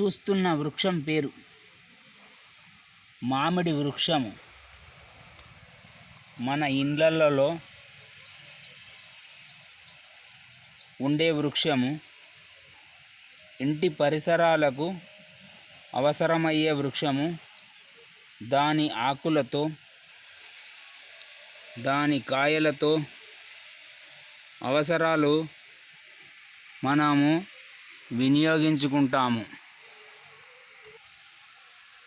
చూస్తున్న వృక్షం పేరు మామిడి వృక్షము. మన ఇండ్లలో ఉండే వృక్షము. ఇంటి పరిసరాలకు అవసరమయ్యే వృక్షము. దాని ఆకులతో దాని కాయలతో అవసరాలు మనము వినియోగించుకుంటాము.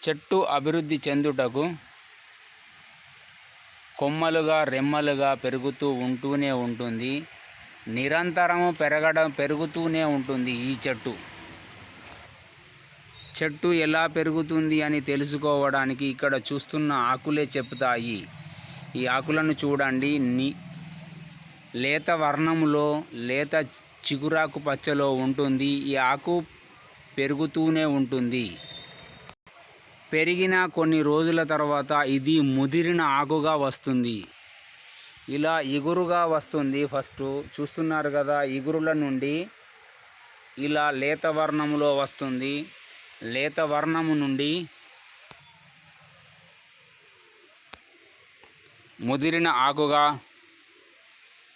చెట్టు అభివృద్ధి చెందుటకు కొమ్మలుగా రెమ్మలుగా పెరుగుతూ ఉంటూనే ఉంటుంది. నిరంతరము పెరగడం పెరుగుతూనే ఉంటుంది ఈ చెట్టు. చెట్టు ఎలా పెరుగుతుంది అని తెలుసుకోవడానికి ఇక్కడ చూస్తున్న ఆకులే చెప్తాయి ఈ ఆకులను చూడండి. ని లేత వర్ణములో లేత చిగురాకు పచ్చలో ఉంటుంది. ఈ ఆకు పెరుగుతూనే ఉంటుంది. పెరిగిన కొన్ని రోజుల తర్వాత ఇది ముదిరిన ఆకుగా వస్తుంది. ఇలా ఇగురుగా వస్తుంది. ఫస్ట్ చూస్తున్నారు కదా ఇగురుల నుండి ఇలా లేత వర్ణములో వస్తుంది. లేత వర్ణము నుండి ముదిరిన ఆకుగా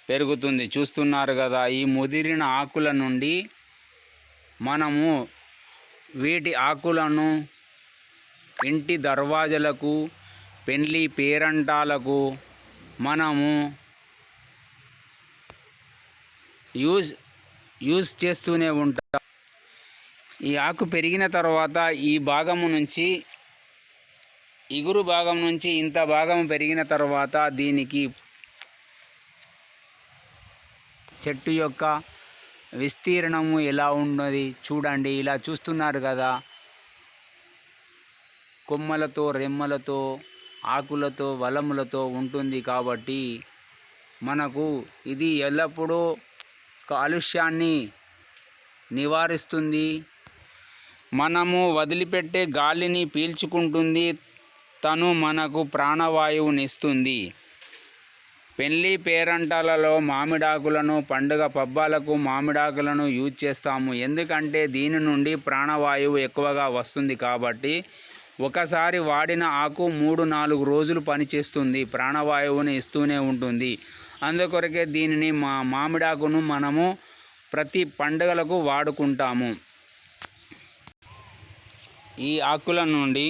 పెరుగుతుంది. చూస్తున్నారు కదా ఈ ముదిరిన ఆకుల నుండి మనము వీటి ఆకులను ఇంటి దర్వాజలకు పెండ్లి పేరంటాలకు మనము యూజ్ యూజ్ చేస్తూనే ఉంటాం. ఈ ఆకు పెరిగిన తర్వాత ఈ భాగము నుంచి ఇగురు భాగం నుంచి ఇంత భాగం పెరిగిన తర్వాత దీనికి చెట్టు యొక్క విస్తీర్ణము ఎలా ఉన్నది చూడండి. ఇలా చూస్తున్నారు కదా. కొమ్మలతో రెమ్మలతో ఆకులతో వలములతో ఉంటుంది కాబట్టి మనకు ఇది ఎల్లప్పుడూ కాలుష్యాన్ని నివారిస్తుంది. మనము వదిలిపెట్టే గాలిని పీల్చుకుంటుంది. తను మనకు ప్రాణవాయువునిస్తుంది. పెళ్ళి పేరంటాలలో మామిడాకులను పండుగ పబ్బాలకు మామిడాకులను యూజ్ చేస్తాము. ఎందుకంటే దీని నుండి ప్రాణవాయువు ఎక్కువగా వస్తుంది కాబట్టి ఒకసారి వాడిన ఆకు మూడు నాలుగు రోజులు పనిచేస్తుంది ప్రాణవాయువుని ఇస్తూనే ఉంటుంది. అందుకొరకే దీనిని మా మామిడాకును మనము ప్రతి పండుగలకు వాడుకుంటాము. ఈ ఆకుల నుండి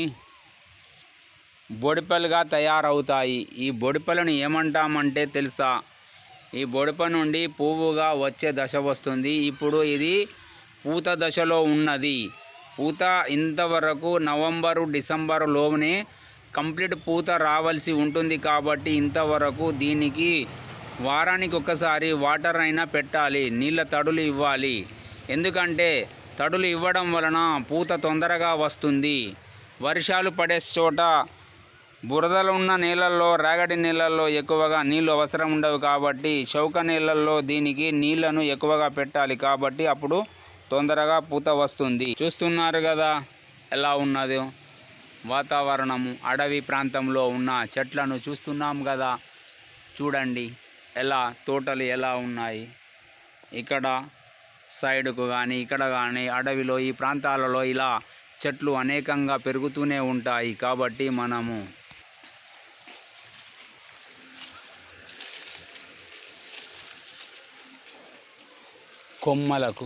బొడిపలుగా తయారవుతాయి. ఈ బొడిపలను ఏమంటామంటే తెలుసా? ఈ బొడిప నుండి పువ్వుగా వచ్చే దశ వస్తుంది. ఇప్పుడు ఇది పూత దశలో ఉన్నది. పూత ఇంతవరకు నవంబరు డిసెంబరులోనే కంప్లీట్ పూత రావాల్సి ఉంటుంది కాబట్టి ఇంతవరకు దీనికి వారానికి ఒకసారి వాటర్ అయినా పెట్టాలి నీళ్ళ తడులు ఇవ్వాలి. ఎందుకంటే తడులు ఇవ్వడం వలన పూత తొందరగా వస్తుంది. వర్షాలు పడే చోట బురదలు ఉన్న నీళ్ళల్లో రాగడి నీళ్ళల్లో ఎక్కువగా నీళ్ళు అవసరం ఉండవు కాబట్టి చౌక నీళ్ళల్లో దీనికి నీళ్ళను ఎక్కువగా పెట్టాలి కాబట్టి అప్పుడు తొందరగా పూత వస్తుంది. చూస్తున్నారు కదా ఎలా ఉన్నదో. వాతావరణము అడవి ప్రాంతంలో ఉన్న చెట్లను చూస్తున్నాం కదా. చూడండి ఎలా తోటలు ఎలా ఉన్నాయి. ఇక్కడ సైడ్కు కానీ ఇక్కడ కానీ అడవిలో ఈ ప్రాంతాలలో ఇలా చెట్లు అనేకంగా పెరుగుతూనే ఉంటాయి కాబట్టి మనము కొమ్మలకు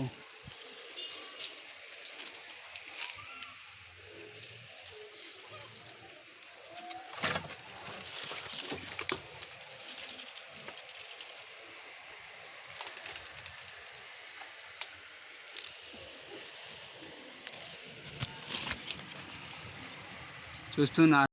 చూస్తున్నారు.